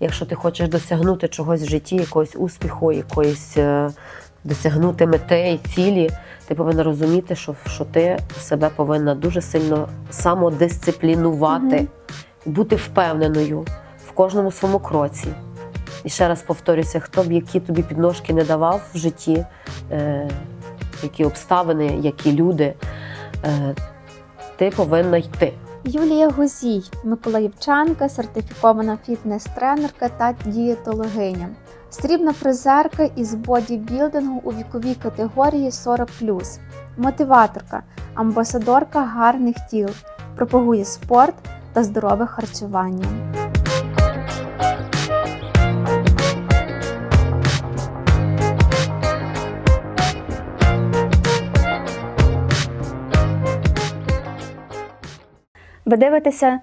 Якщо ти хочеш досягнути чогось в житті, якогось успіху, якоїсь е, досягнути мети і цілі, ти повинна розуміти, що, що ти себе повинна дуже сильно самодисциплінувати, бути впевненою в кожному своєму кроці. І ще раз повторюся, хто б які тобі підножки не давав в житті, е, які обставини, які люди, е, ти повинна йти. Юлія Гузій, миколаївчанка, сертифікована фітнес-тренерка та дієтологиня. Срібна призерка із бодібілдингу у віковій категорії 40+. Мотиваторка, амбасадорка гарних тіл, пропагує спорт та здорове харчування. Ви дивитеся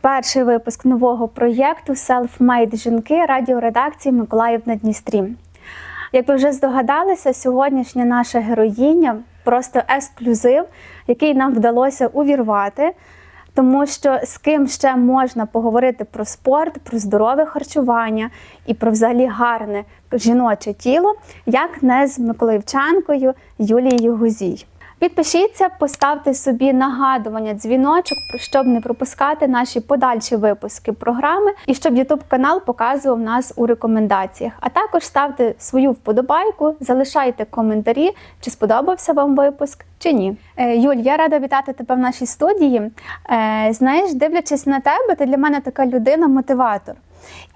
перший випуск нового проєкту Self-Made жінки радіоредакції Миколаїв на Дністрі. Як ви вже здогадалися, сьогоднішня наша героїня просто ексклюзив, який нам вдалося увірвати. Тому що з ким ще можна поговорити про спорт, про здорове харчування і про взагалі гарне жіноче тіло, як не з миколаївчанкою Юлією Гузій. Підпишіться, поставте собі нагадування, дзвіночок, щоб не пропускати наші подальші випуски програми і щоб YouTube канал показував нас у рекомендаціях. А також ставте свою вподобайку, залишайте коментарі, чи сподобався вам випуск чи ні. Е, Юль, я рада вітати тебе в нашій студії. Е, Знаєш, дивлячись на тебе, ти для мене така людина-мотиватор.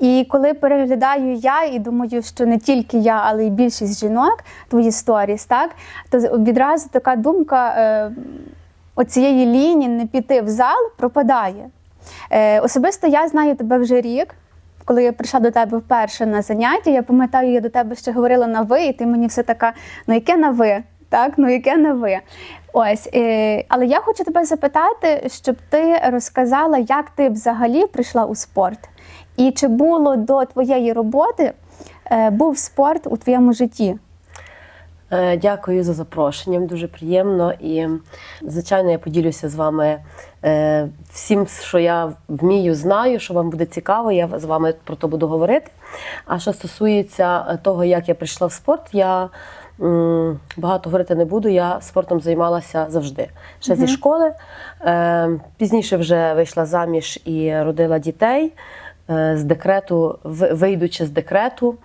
І коли переглядаю я і думаю, що не тільки я, але й більшість жінок твої сторіс, так то відразу така думка е, оцієї лінії не піти в зал пропадає. Е, особисто я знаю тебе вже рік. Коли я прийшла до тебе вперше на заняття, я пам'ятаю, я до тебе ще говорила на ви, і ти мені все така, ну яке на ви? Так, ну яке на ви? Ось, е, але я хочу тебе запитати, щоб ти розказала, як ти взагалі прийшла у спорт. І чи було до твоєї роботи е, був спорт у твоєму житті? Е, Дякую за запрошення. Дуже приємно. І, звичайно, я поділюся з вами е, всім, що я вмію, знаю, що вам буде цікаво. Я з вами про то буду говорити. А що стосується того, як я прийшла в спорт, я багато говорити не буду. Я спортом займалася завжди. Ще зі школи. Пізніше вже вийшла заміж і родила дітей. Е, З декрету, вийдучи з декрету,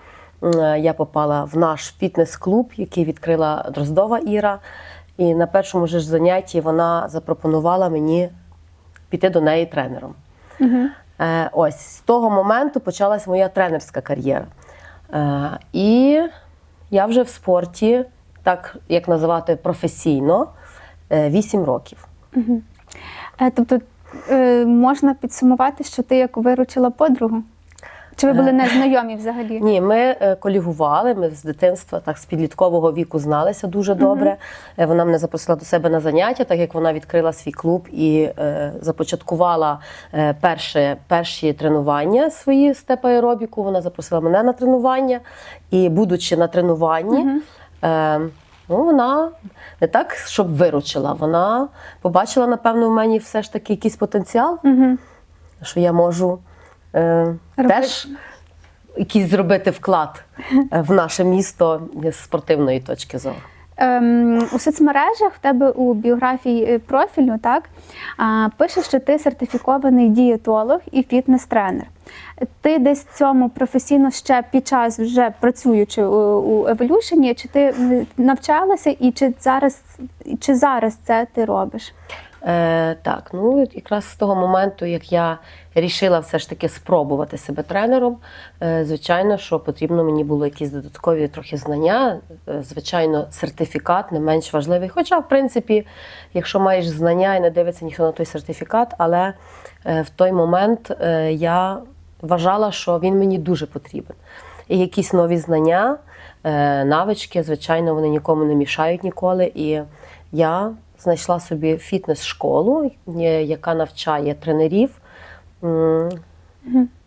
Е, я попала в наш фітнес-клуб, який відкрила Дроздова Іра. І на першому ж занятті вона запропонувала мені піти до неї тренером. Е, Ось з того моменту почалась моя тренерська кар'єра. І я вже в спорті, так як називати професійно, 8 років. Е, Тобто е, можна підсумувати, що ти як виручила подругу? Чи ви були незнайомі взагалі? Ні, ми е, колігували. Ми з дитинства, так з підліткового віку зналися дуже добре. Е, Вона мене запросила до себе на заняття, так як вона відкрила свій клуб і е, започаткувала е, перше, перші тренування свої степ аеробіку. Вона запросила мене на тренування. І, будучи на тренуванні, е, ну, вона не так, щоб виручила. Вона побачила, напевно, в мені все ж таки якийсь потенціал, Угу. що я можу. е, Робити. Теж якийсь зробити вклад е, в наше місто з спортивної точки зору. Ем, у соцмережах в тебе у біографії профільну так пише, що ти сертифікований дієтолог і фітнес-тренер. Ти десь цьому професійно ще під час вже працюючи у, у Evolution, чи ти навчалася, і чи зараз, чи зараз це ти робиш? Е, так, ну якраз з того моменту, як я рішила все ж таки спробувати себе тренером, е, звичайно, що потрібно мені було якісь додаткові трохи знання. Е, звичайно, сертифікат не менш важливий. Хоча, в принципі, якщо маєш знання і не дивиться ніхто на той сертифікат, але е, в той момент е, я вважала, що він мені дуже потрібен. І якісь нові знання, е, навички, звичайно, вони нікому не мішають ніколи. І я знайшла собі фітнес-школу, е, яка навчає тренерів.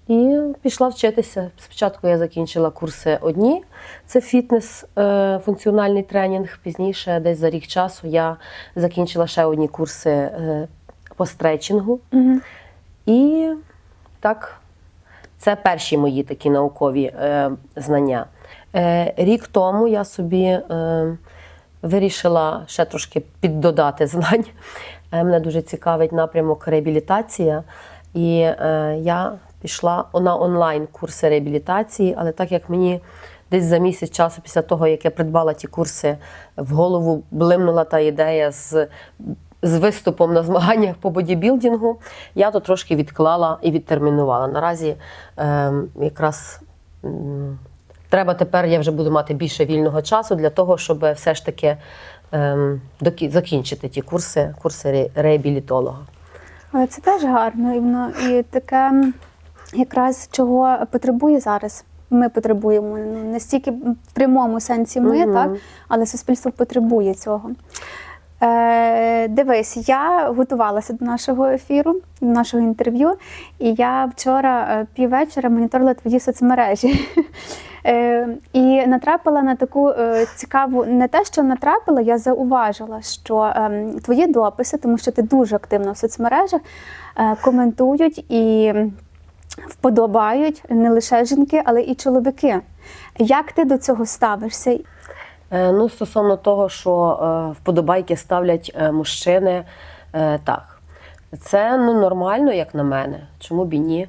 І пішла вчитися. Спочатку я закінчила курси одні, це фітнес, е, функціональний тренінг. Пізніше, десь за рік часу, я закінчила ще одні курси е, по стретчингу. Угу. І так Це перші мої такі наукові знання. Рік тому я собі вирішила ще трошки піддодати знань. Е, Мене дуже цікавить напрямок реабілітація. І е, я пішла на онлайн курси реабілітації, але так як мені десь за місяць часу після того, як я придбала ті курси, в голову блимнула та ідея з, з виступом на змаганнях по бодібілдингу, я то трошки відклала і відтермінувала. Наразі е, якраз. Треба тепер, я вже буду мати більше вільного часу для того, щоб все ж таки ем, докі- закінчити ті курси, курси ре- реабілітолога. Але це теж гарно, і воно і таке якраз чого потребує зараз. Ми потребуємо ну, не стільки в прямому сенсі ми, Мгм. так, але суспільство потребує цього. Е, дивись, я готувалася до нашого ефіру, до нашого інтерв'ю, і я вчора е, піввечора моніторила твої соцмережі. Е, і натрапила на таку е, цікаву, не те, що натрапила, я зауважила, що е, твої дописи, тому що ти дуже активно в соцмережах, е, коментують і вподобають не лише жінки, але і чоловіки. Як ти до цього ставишся? Ну, стосовно того, що вподобайки ставлять мужчини, так. Це ну, нормально, як на мене. Чому б і ні?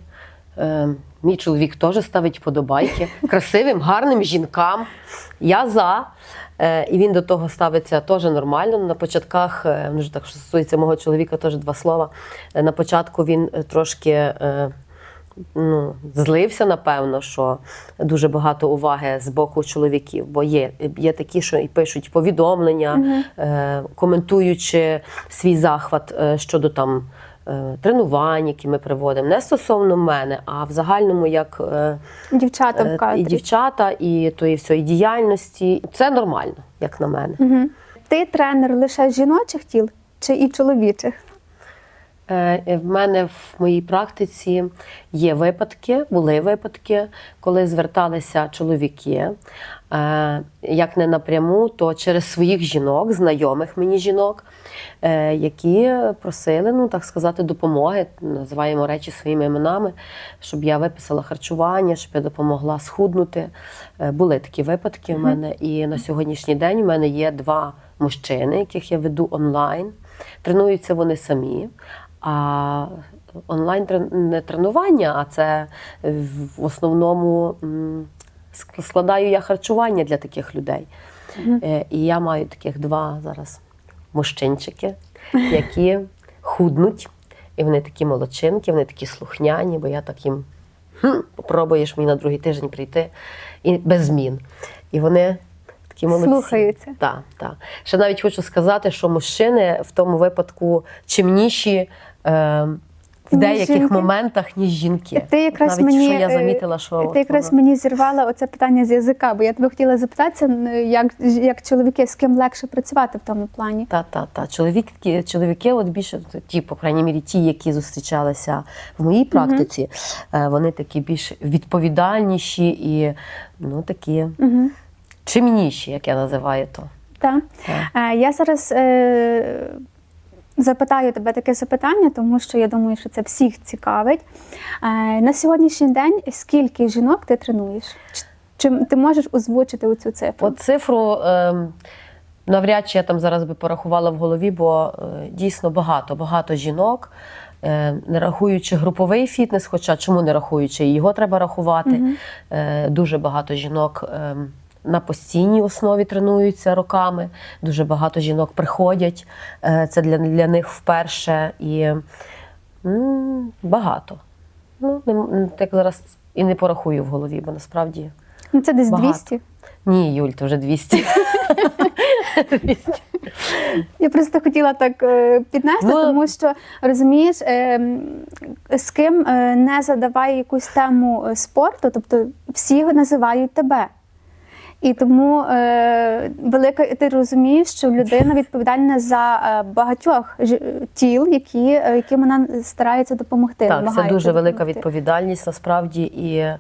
Мій чоловік теж ставить вподобайки красивим, гарним жінкам. Я за. Е, І він до того ставиться теж нормально. На початках, е, ну, так що стосується мого чоловіка, теж два слова. Е, На початку він трошки. ну, злився, напевно, що дуже багато уваги з боку чоловіків, бо є, є такі, що і пишуть повідомлення, е, коментуючи свій захват щодо там. Е, Тренувань, які ми проводимо, не стосовно мене, а в загальному як е, Дівчата е, в кадрі. і дівчата, і тої всієї діяльності. Це нормально, як на мене. Угу. Ти тренер лише жіночих тіл чи і чоловічих? Е, В мене в моїй практиці є випадки, були випадки, коли зверталися чоловіки, е, як не напряму, то через своїх жінок, знайомих мені жінок, е, які просили, ну так сказати, допомоги, називаємо речі своїми іменами, щоб я виписала харчування, щоб я допомогла схуднути. Е, Були такі випадки в мене. І на сьогоднішній день в мене є два мужчини, яких я веду онлайн. Тренуються вони самі. А онлайн не тренування, а це в основному складаю я харчування для таких людей. Е, І я маю таких два зараз мужчинчики, які худнуть. І вони такі молодчинки, вони такі слухняні, бо я так їм хм, попробуєш мені на другий тиждень прийти і без змін. І вони такі молодці. Слухаються. Так, так. Ще навіть хочу сказати, що мужчини в тому випадку чимніші е, в Ніж деяких жінки? моментах, ніж жінки. Ти якраз навіть мені що я е, замітила, що ти якраз воно- мені зірвала оце питання з язика, бо я тебе хотіла запитатися, як, як чоловіки, з ким легше працювати в тому плані. Та, та, та. Чоловіки, чоловіки, от більше ті, по крайній мірі, ті, які зустрічалися в моїй практиці, е, вони такі більш відповідальніші і ну, такі Угу. чимніші, як я називаю то. Так. Так. Е, Я зараз е, запитаю тебе таке запитання, тому що я думаю, що це всіх цікавить. Е, на сьогоднішній день скільки жінок ти тренуєш? Чи- ти можеш озвучити оцю цифру? От цифру ем, навряд чи я там зараз би порахувала в голові, бо е, дійсно багато, багато жінок. е, Не рахуючи груповий фітнес, хоча чому не рахуючи, його треба рахувати. Е, Дуже багато жінок ем, на постійній основі тренуються роками. Дуже багато жінок приходять. Е, Це для, для них вперше і м, багато. Ну, не, так зараз і не порахую в голові, бо насправді. Ну, це десь багато. 200. Ні, Юль, то вже 200. 200. Я просто хотіла так е, піднести, Ну, тому що розумієш, е, з ким не задавай якусь тему спорту, тобто всі називають тебе. І тому е, велика ти розумієш, що людина відповідальна за е, багатьох ж- тіл, які, е, яким вона старається допомогти. Так, це дуже велика допомогти. відповідальність насправді. І е,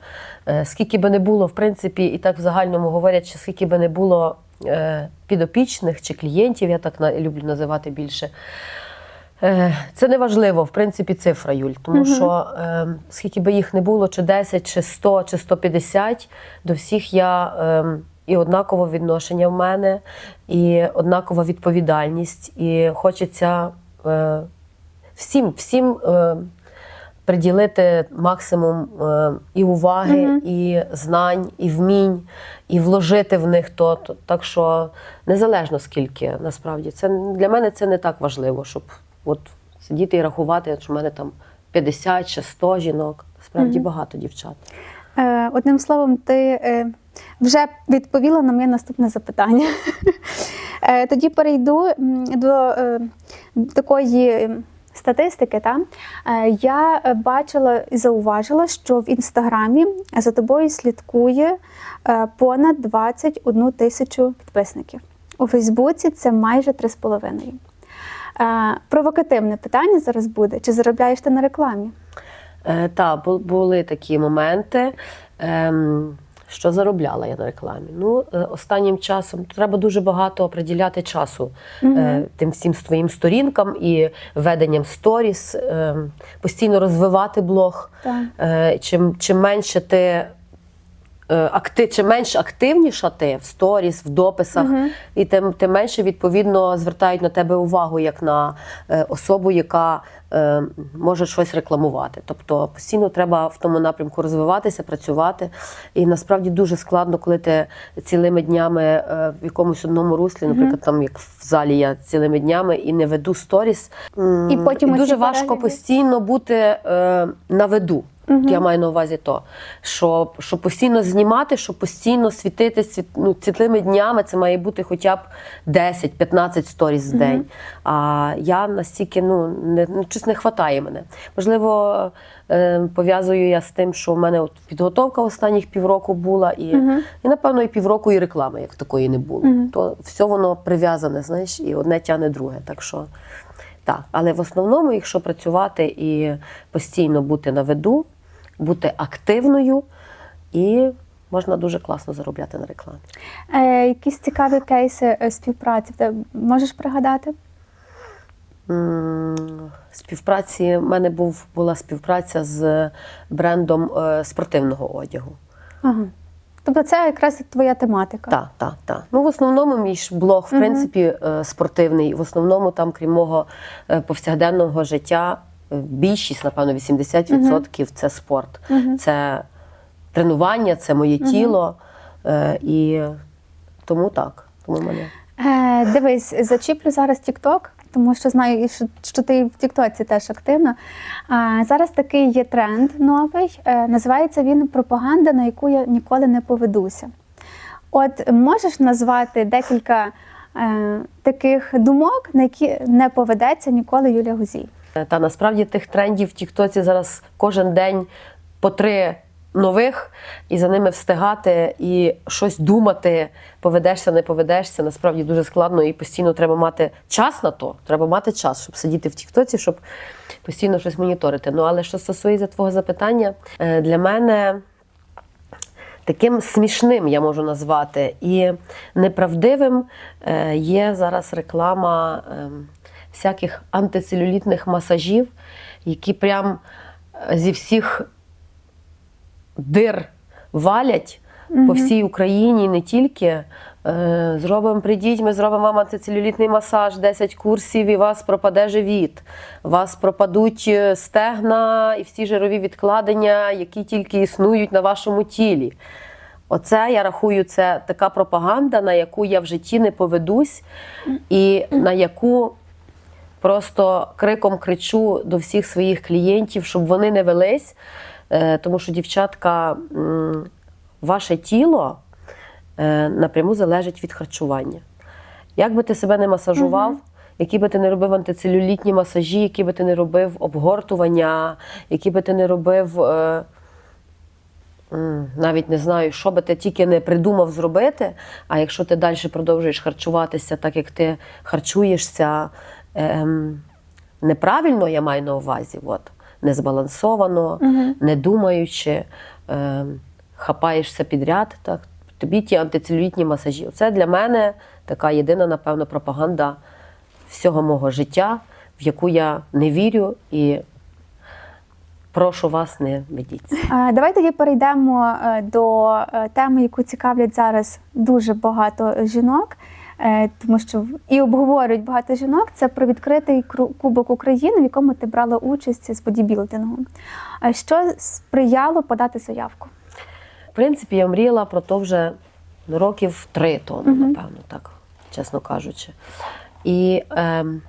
скільки би не було, в принципі, і так в загальному говорять, що скільки би не було е, підопічних чи клієнтів, я так на- люблю називати більше. Е, Це не важливо, в принципі, цифра, Юль, тому Мгм. що е, скільки би їх не було, чи 10, чи 100, чи 150, до всіх я е, і однаково відношення в мене, і однакова відповідальність. І хочеться е, всім, всім е, приділити максимум е, і уваги, Мгм. і знань, і вмінь, і вложити в них то. Так що незалежно скільки насправді це для мене це не так важливо, щоб от сидіти і рахувати, що в мене там 50 чи 100 жінок. Справді Мгм. багато дівчат. Е, Одним словом, ти е, вже відповіла на моє наступне запитання. Е, Тоді перейду до такої статистики. Та? Я бачила і зауважила, що в інстаграмі за тобою слідкує понад 21 тисячу підписників. У Фейсбуці це майже 3,5. Е, Провокативне питання зараз буде: чи заробляєш ти на рекламі? Е, та, були такі моменти. Ем, що заробляла я на рекламі? Ну, е, останнім часом треба дуже багато приділяти часу е, тим всім своїм сторінкам і веденням сторіс, е, постійно розвивати блог. Так. Чим, чим менше ти. Е, Акти, чим менш активніша ти в сторіс, в дописах, Мгм. і тим, тим менше відповідно звертають на тебе увагу як на е, особу, яка е, може щось рекламувати. Тобто постійно треба в тому напрямку розвиватися, працювати. І насправді дуже складно, коли ти цілими днями е, в якомусь одному руслі, наприклад, там як в залі я цілими днями і не веду сторіс. І потім і дуже важко постійно бути е, на виду. Мгм. Я маю на увазі то, що, що постійно знімати, що постійно світити світ, ну, цілими днями, це має бути хоча б 10-15 сторіс в день. А я настільки ну, не, ну, щось не вистачає мене. Можливо, е, пов'язую я з тим, що в мене от підготовка останніх півроку була, і, Мгм. і напевно, і півроку і реклами як такої не було. Мгм. То все воно прив'язане, знаєш, і одне тягне друге. Так що. Так, але в основному, якщо працювати і постійно бути на виду, бути активною, і можна дуже класно заробляти на рекламі. Е, якісь цікаві кейси е, співпраці тебе можеш пригадати? Співпраці в мене був була співпраця з брендом е, спортивного одягу. Ага. Тобто це якраз твоя тематика. Так, так, так. Ну, в основному мій ж блог, в принципі, е, спортивний. В основному, там, крім мого е, повсякденного життя, е, більшість, напевно, 80% це спорт. Це тренування, це моє тіло. І тому так. Тому мене. Е, дивись, зачіплю зараз TikTok, тому що знаю, що, що ти в Тіктоці теж активна. А, зараз такий є тренд новий. Е, називається він Пропаганда, на яку я ніколи не поведуся. От можеш назвати декілька е, таких думок, на які не поведеться ніколи Юлія Гузій? Та насправді тих трендів в Тіктоці зараз кожен день по три нових, і за ними встигати і щось думати, поведешся, не поведешся. Насправді дуже складно і постійно треба мати час на то. Треба мати час, щоб сидіти в Тіктоці, щоб постійно щось моніторити. Ну але що стосується твого запитання, е, для мене. Таким смішним я можу назвати і неправдивим е, є зараз реклама ем, всяких антицелюлітних масажів, які прям е, зі всіх дир валять по всій Україні, не тільки. Е, Зробимо, прийдіть, ми зробимо вам антицелюлітний масаж, 10 курсів, і вас пропаде живіт. Вас пропадуть е, стегна і всі жирові відкладення, які тільки існують на вашому тілі. Оце я рахую, це така пропаганда, на яку я в житті не поведусь, і на яку просто криком кричу до всіх своїх клієнтів, щоб вони не велись. Е, Тому що, дівчатка, ваше тіло е, напряму залежить від харчування. Як би ти себе не масажував, які би ти не робив антицелюлітні масажі, які би ти не робив обгортування, які би ти не робив. е, Навіть не знаю, що би ти тільки не придумав зробити. А якщо ти далі продовжуєш харчуватися так, як ти харчуєшся ем, неправильно, я маю на увазі, от, незбалансовано, Мгм. не думаючи, ем, хапаєшся підряд, так, тобі ті антицелюлітні масажі. Це для мене така єдина, напевно, пропаганда всього мого життя, в яку я не вірю, і прошу вас, не ведіться. Е, Давай тоді перейдемо е, до е, теми, яку цікавлять зараз дуже багато жінок, е, тому що і обговорюють багато жінок. Це про відкритий Кубок України, в якому ти брала участь з бодібілдингу. Е, Що сприяло подати заявку? В принципі, я мріяла про то вже років три тому, напевно, так, чесно кажучи. І ем,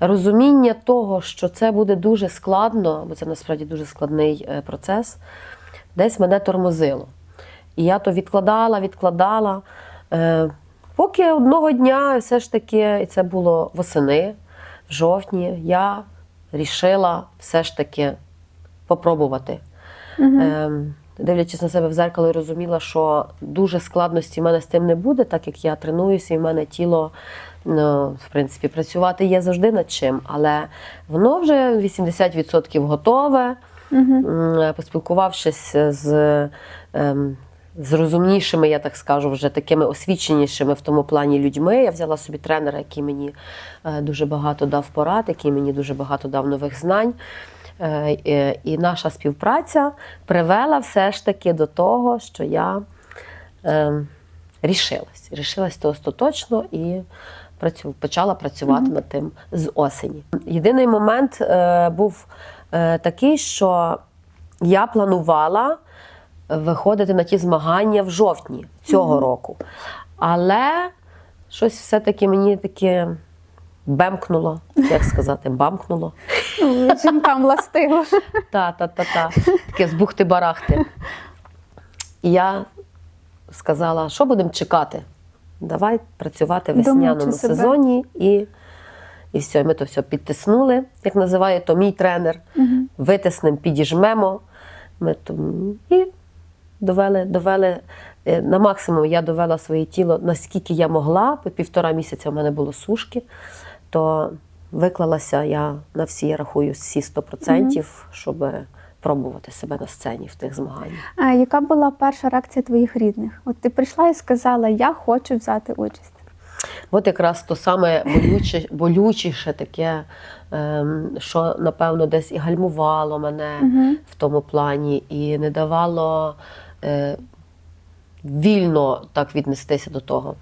розуміння того, що це буде дуже складно, бо це насправді дуже складний е, процес, десь мене тормозило. І я то відкладала, відкладала. Е, поки одного дня, все ж таки, і це було восени, в жовтні, я рішила все ж таки попробувати. Ем, дивлячись на себе в зеркало, я розуміла, що дуже складності в мене з тим не буде, так як я тренуюся, і в мене тіло, ну, в принципі, працювати є завжди над чим, але воно вже 80% готове. М, Поспілкувавшись з, ем, з розумнішими, я так скажу, вже такими освіченішими в тому плані людьми. Я взяла собі тренера, який мені е, дуже багато дав порад, який мені дуже багато дав нових знань. Е, І наша співпраця привела все ж таки до того, що я е, рішилась. Рішилась то остаточно і працю, почала працювати над тим з осені. Єдиний момент був такий, що я планувала виходити на ті змагання в жовтні цього року. Але щось все-таки мені таке бемкнуло, як сказати, бамкнуло. Ну, Жінкам властиво. Та, та, та, та. Таке з бухти-барахти. І я сказала, що будемо чекати? Давай працювати в весняному сезоні. І, і все, ми то все підтиснули, як називає то мій тренер. Витиснемо, підіжмемо. Ми то, і довели, довели е, на максимум я довела своє тіло, наскільки я могла. По півтора місяця в мене було сушки, то виклалася я на всі, я рахую, всі 100%, щоб пробувати себе на сцені в тих змаганнях. А яка була перша реакція твоїх рідних? От ти прийшла і сказала, я хочу взяти участь. От якраз то саме болюче, болючіше таке, ем, що напевно десь і гальмувало мене в тому плані, і не давало вільно так віднестися до того.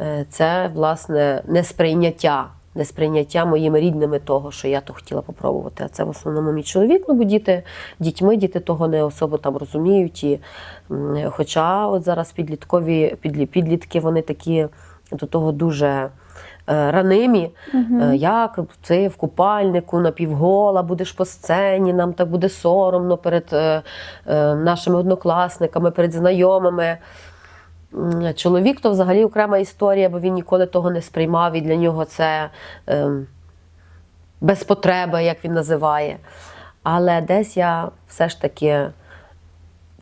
Е, це власне несприйняття. Несприйняття моїми рідними того, що я то хотіла попробувати. А це в основному мій чоловік. Ну бо діти дітьми, діти того не особо там розуміють. І, хоча от зараз підліткові підлі- підлітки, вони такі до того дуже е, ранимі. Е, Як ти в купальнику напівгола будеш по сцені, нам так буде соромно перед е, е, нашими однокласниками, перед знайомими. Чоловік то взагалі окрема історія, бо він ніколи того не сприймав, і для нього це ем, без потреби, як він називає. Але десь я все ж таки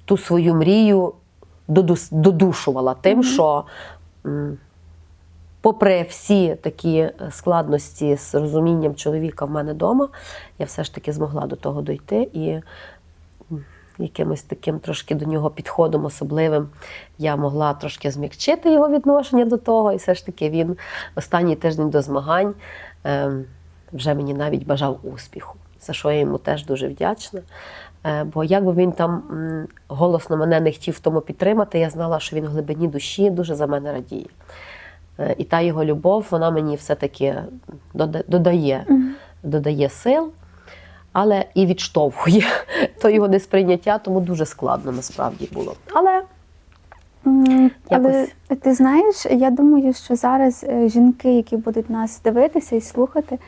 ту свою мрію додушувала тим, що м, попри всі такі е, складності з розумінням чоловіка в мене вдома, я все ж таки змогла до того дойти і якимось таким трошки до нього підходом особливим я могла трошки змягчити його відношення до того. І все ж таки він останній тиждень до змагань ем, вже мені навіть бажав успіху, за що я йому теж дуже вдячна. Е, Бо як би він там голосно мене не хотів в тому підтримати, я знала, що він в глибині душі дуже за мене радіє. Е, І та його любов, вона мені все-таки додає, додає сил, але і відштовхує то його несприйняття, тому дуже складно насправді було. Але Якось. ти знаєш, я думаю, що зараз е, жінки, які будуть нас дивитися і слухати,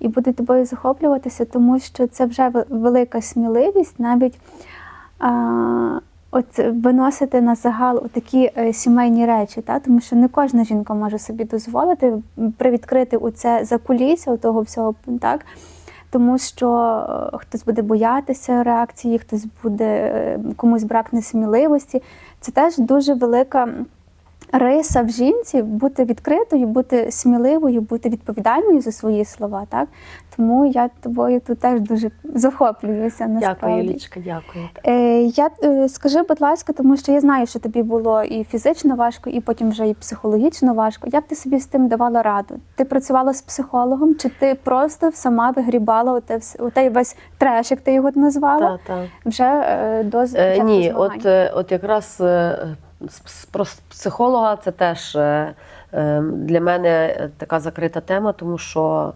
і будуть тобою захоплюватися, тому що це вже велика сміливість навіть а, от виносити на загал такі е, сімейні речі, та? тому що не кожна жінка може собі дозволити привідкрити у це закулісся у того всього, так? Тому що е, хтось буде боятися реакції, хтось буде е, комусь бракне сміливості. Це теж дуже велика риса в жінці бути відкритою, бути сміливою, бути відповідальною за свої слова. Так тому я тобою тут теж дуже захоплююся. Насправді. Дякую, Лічка, дякую. Е, я е, скажи, будь ласка, тому що я знаю, що тобі було і фізично важко, і потім вже і психологічно важко. Як ти собі з тим давала раду? Ти працювала з психологом, чи ти просто сама вигрібала оте, отей весь треш, як ти його назвала, Та, та. вже е, до Е, ні, от, е, от якраз е, про психолога це теж е, е, для мене е, така закрита тема, тому що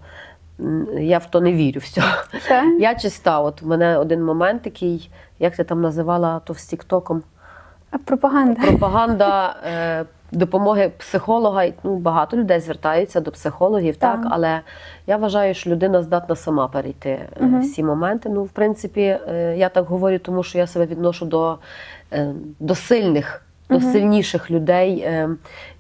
я в то не вірю. Все. Та? Я чиста. От в мене один момент такий, як ти там називала то з Тіктоком, Пропаганда. пропаганда е, допомоги психолога. Ну, багато людей звертаються до психологів, так. Так. але я вважаю, що людина здатна сама перейти Мгм. всі моменти. Ну, в принципі, е, я так говорю, тому що я себе відношу до, е, до сильних. До сильніших людей е,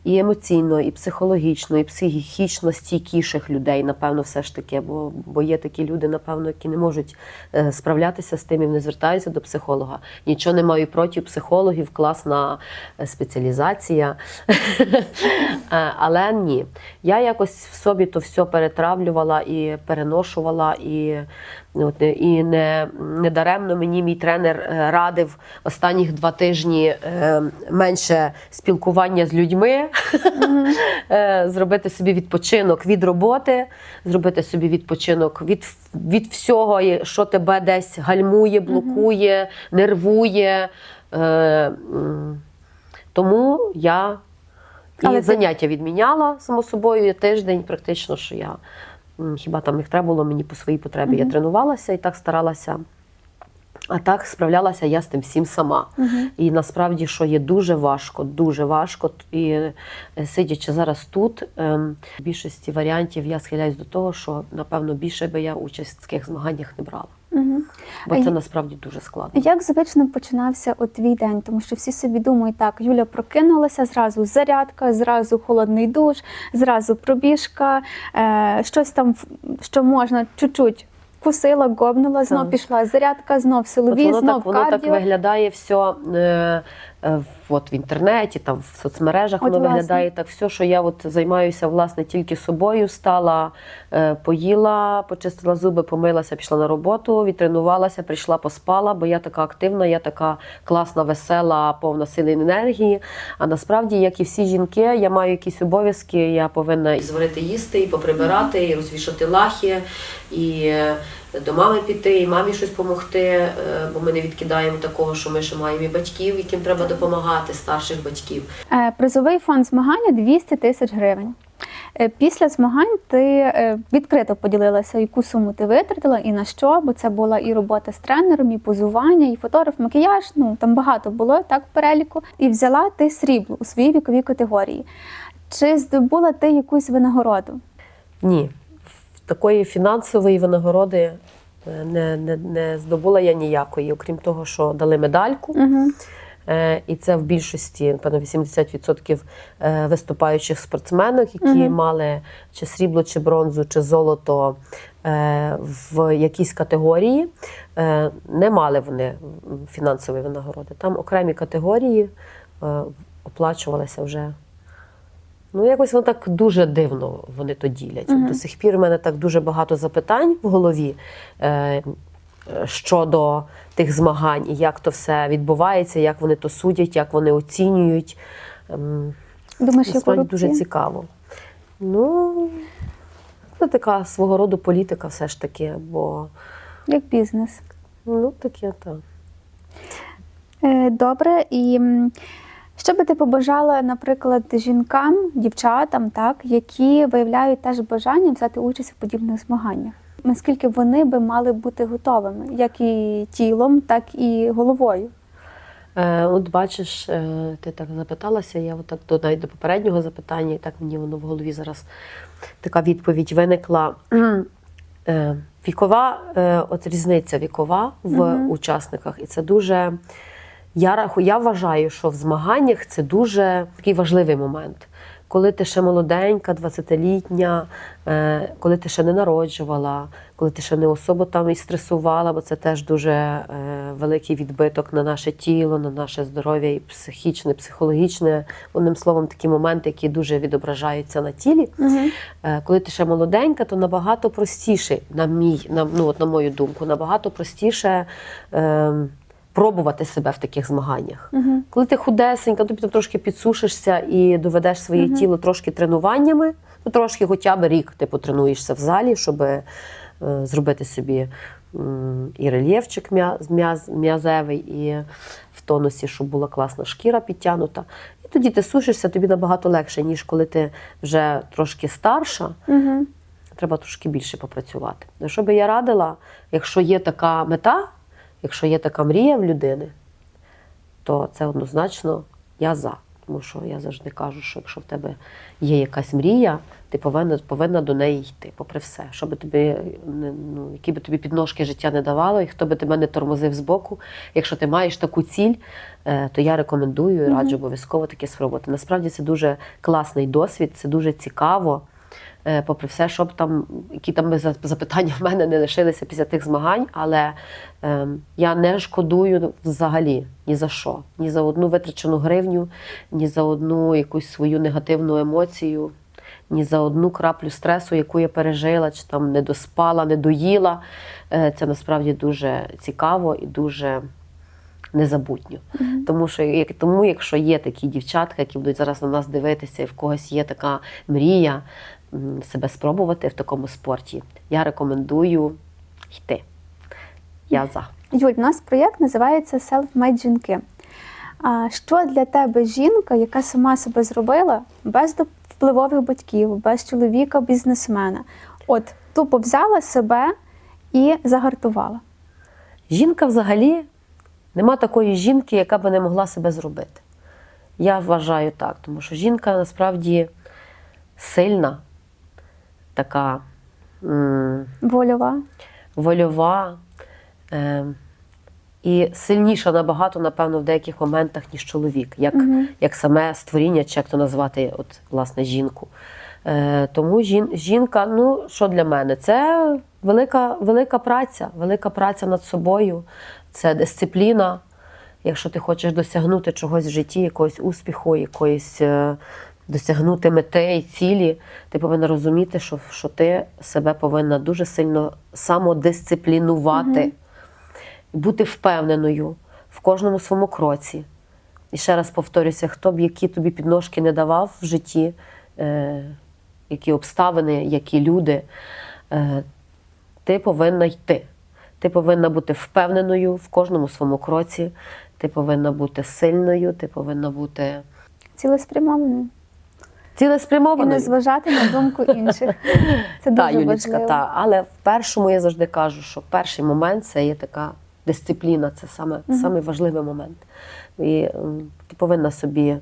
і емоційно, і психологічно, і психічно стійкіших людей, напевно, все ж таки. Бо, бо є такі люди, напевно, які не можуть е, справлятися з тим і вони звертаються до психолога. Нічого не маю проти психологів, класна е, спеціалізація. Е, Але ні. Я якось в собі то все перетравлювала і переношувала, і, от, і не, не даремно мені мій тренер радив останніх два тижні менше спілкування з людьми, е, зробити собі відпочинок від роботи, зробити собі відпочинок від, від всього, що тебе десь гальмує, блокує, нервує. Е, тому я і Але ти- заняття відміняла само собою. Я тиждень, практично, що я хіба там їх треба було мені по своїй потребі. Я тренувалася і так старалася. А так справлялася я з тим всім сама. І насправді, що є дуже важко, дуже важко. І е, сидячи зараз тут, ем, в більшості варіантів я схиляюсь до того, що напевно більше би я участь в таких змаганнях не брала. Мгм. Бо це насправді дуже складно. Як звично починався от твій день? Тому що всі собі думають, так, Юля прокинулася, зразу зарядка, зразу холодний душ, зразу пробіжка, е, щось там, що можна чуть-чуть кусила, гобнула, знов Так. пішла зарядка, знов От силові, воно знов так, воно так виглядає все е, от в інтернеті, там в соцмережах От, воно власне. виглядає так. Все, що я от займаюся власне тільки собою, стала, е, поїла, почистила зуби, помилася, пішла на роботу, відтренувалася, прийшла, поспала, бо я така активна, я така класна, весела, повна сили і енергії. А насправді, як і всі жінки, я маю якісь обов'язки. Я повинна і зварити їсти, і поприбирати, і розвішати лахи, і е, до мами піти, і мамі щось допомогти, е, бо ми не відкидаємо такого, що ми ще маємо і батьків, яким треба допомагати, старших батьків. Е, Призовий фонд змагання 200 тисяч гривень. Е, Після змагань ти відкрито поділилася, яку суму ти витратила і на що, бо це була і робота з тренером, і позування, і фотограф, макіяж. Ну там багато було так в переліку. І взяла ти срібло у своїй віковій категорії. Чи здобула ти якусь винагороду? Ні, такої фінансової винагороди е, не, не, не здобула я ніякої, окрім того, що дали медальку. Угу. І це в більшості, напевно, 80% е, виступаючих спортсменок, які Мгм. мали чи срібло, чи бронзу, чи золото в якійсь категорії, не мали вони фінансової винагороди. Там окремі категорії оплачувалися вже. Ну, якось воно так дуже дивно вони то ділять. Мгм. До сих пір у мене так дуже багато запитань в голові е, щодо тих змагань і як то все відбувається, як вони то судять, як вони оцінюють. Ем, Думаєш, Насправді дуже цікаво. Ну, це така свого роду політика все ж таки, бо Як бізнес. ну таке так. Е, Добре, і що би ти побажала, наприклад, жінкам, дівчатам, так, які виявляють теж бажання взяти участь в подібних змаганнях? Наскільки вони би мали бути готовими, як і тілом, так і головою? Е, от бачиш, е, ти так запиталася, я отак до навіть до попереднього запитання, і так мені воно в голові зараз така відповідь виникла. Е, Вікова, е, от різниця вікова в Мгм. учасниках, і це дуже. Я я вважаю, що в змаганнях це дуже такий важливий момент. коли ти ще молоденька, 20-літня, е, коли ти ще не народжувала, коли ти ще не особо там і стресувала, бо це теж дуже е, великий відбиток на наше тіло, на наше здоров'я і психічне, психологічне. Одним словом, такі моменти, які дуже відображаються на тілі. Угу. Коли ти ще молоденька, то набагато простіше, на мій, на, ну, от на мою думку, набагато простіше е, пробувати себе в таких змаганнях. Угу. Коли ти худесенька, тобі ти трошки підсушишся і доведеш своє Мгм. тіло трошки тренуваннями, ну трошки хоча б рік ти потренуєшся в залі, щоб е, зробити собі м, і рельєфчик м'яз- м'язевий, і в тонусі, щоб була класна шкіра підтягнута. І тоді ти сушишся, тобі набагато легше, ніж коли ти вже трошки старша. Угу. Треба трошки більше попрацювати. Що би я радила, якщо є така мета, якщо є така мрія в людини, то це однозначно я за. Тому що я завжди кажу, що якщо в тебе є якась мрія, ти повинна, повинна до неї йти, попри все. Що би тобі, ну, які би тобі підножки життя не давало, і хто би тебе не тормозив збоку. Якщо ти маєш таку ціль, е, то я рекомендую і раджу обов'язково таке спробувати. Насправді це дуже класний досвід, це дуже цікаво. Е, Попри все, щоб там, які там запитання в мене не лишилися після тих змагань, але ем, я не шкодую взагалі ні за що, ні за одну витрачену гривню, ні за одну якусь свою негативну емоцію, ні за одну краплю стресу, яку я пережила, чи там не доспала, не доїла. Е, Це насправді дуже цікаво і дуже незабутньо. Тому що як тому, якщо є такі дівчатка, які будуть зараз на нас дивитися, і в когось є така мрія себе спробувати в такому спорті, я рекомендую йти. Я за. Юль, у нас проєкт називається Self-Made жінки. А що для тебе жінка, яка сама себе зробила без впливових батьків, без чоловіка, бізнесмена? От тупо взяла себе і загартувала. Жінка взагалі нема такої жінки, яка би не могла себе зробити. Я вважаю так, тому що жінка насправді сильна, така м, Вольова. вольова е, і сильніша набагато, напевно, в деяких моментах, ніж чоловік, як, Мгм. як саме створіння, чи як то назвати, от, власне, жінку. Е, тому жін, жінка, ну що для мене? Це велика, велика праця, велика праця над собою, це дисципліна. Якщо ти хочеш досягнути чогось в житті, якогось успіху, якоїсь е, досягнути мети і цілі, ти повинна розуміти, що, що ти себе повинна дуже сильно самодисциплінувати, бути впевненою в кожному своєму кроці. І ще раз повторюся, хто б які тобі підножки не давав в житті, е, які обставини, які люди, е, ти повинна йти. Ти повинна бути впевненою в кожному своєму кроці, ти повинна бути сильною, ти повинна бути Цілеспрямованою. І не зважати на думку інших. Це Та, Юлічка, важливо. та. Але в першому я завжди кажу, що перший момент це є така дисципліна, це саме, угу. саме важливий момент. І ти повинна собі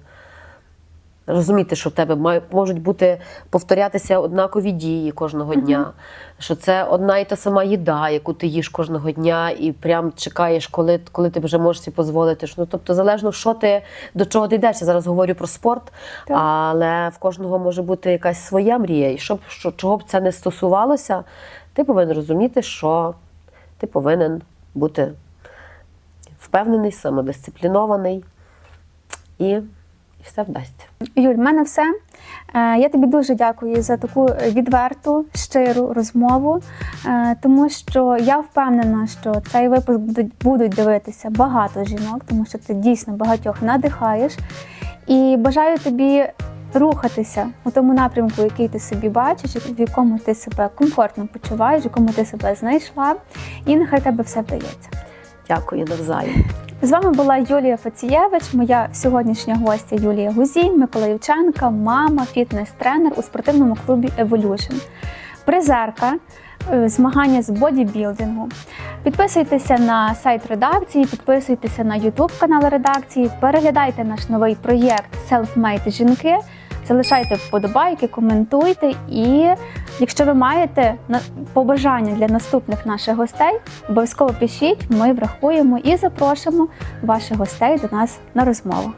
розуміти, що в тебе можуть бути повторятися однакові дії кожного дня, що це одна і та сама їда, яку ти їш кожного дня, і прям чекаєш, коли, коли ти вже можеш собі дозволити. Ну, тобто, залежно, що ти до чого ти йдеш. Я зараз говорю про спорт, Так. але в кожного може бути якась своя мрія. І щоб що, чого б це не стосувалося, ти повинен розуміти, що ти повинен бути впевнений, самодисциплінований, і все вдасться. Юль, в мене все. Е, Я тобі дуже дякую за таку відверту, щиру розмову, е, тому що я впевнена, що цей випуск будуть, будуть дивитися багато жінок, тому що ти дійсно багатьох надихаєш. І бажаю тобі рухатися у тому напрямку, який ти собі бачиш, в якому ти себе комфортно почуваєш, в якому ти себе знайшла, і нехай тебе все вдається. Дякую навзаєм. З вами була Юлія Фацієвич, моя сьогоднішня гостя Юлія Гузій, Миколаївчанка, мама, фітнес-тренер у спортивному клубі Evolution. Призерка е, змагання з бодібілдингу. Підписуйтеся на сайт редакції, підписуйтеся на YouTube канал редакції, переглядайте наш новий проєкт Self-Made жінки. Залишайте вподобайки, коментуйте. І якщо ви маєте побажання для наступних наших гостей, обов'язково пишіть, ми врахуємо і запрошуємо ваших гостей до нас на розмову.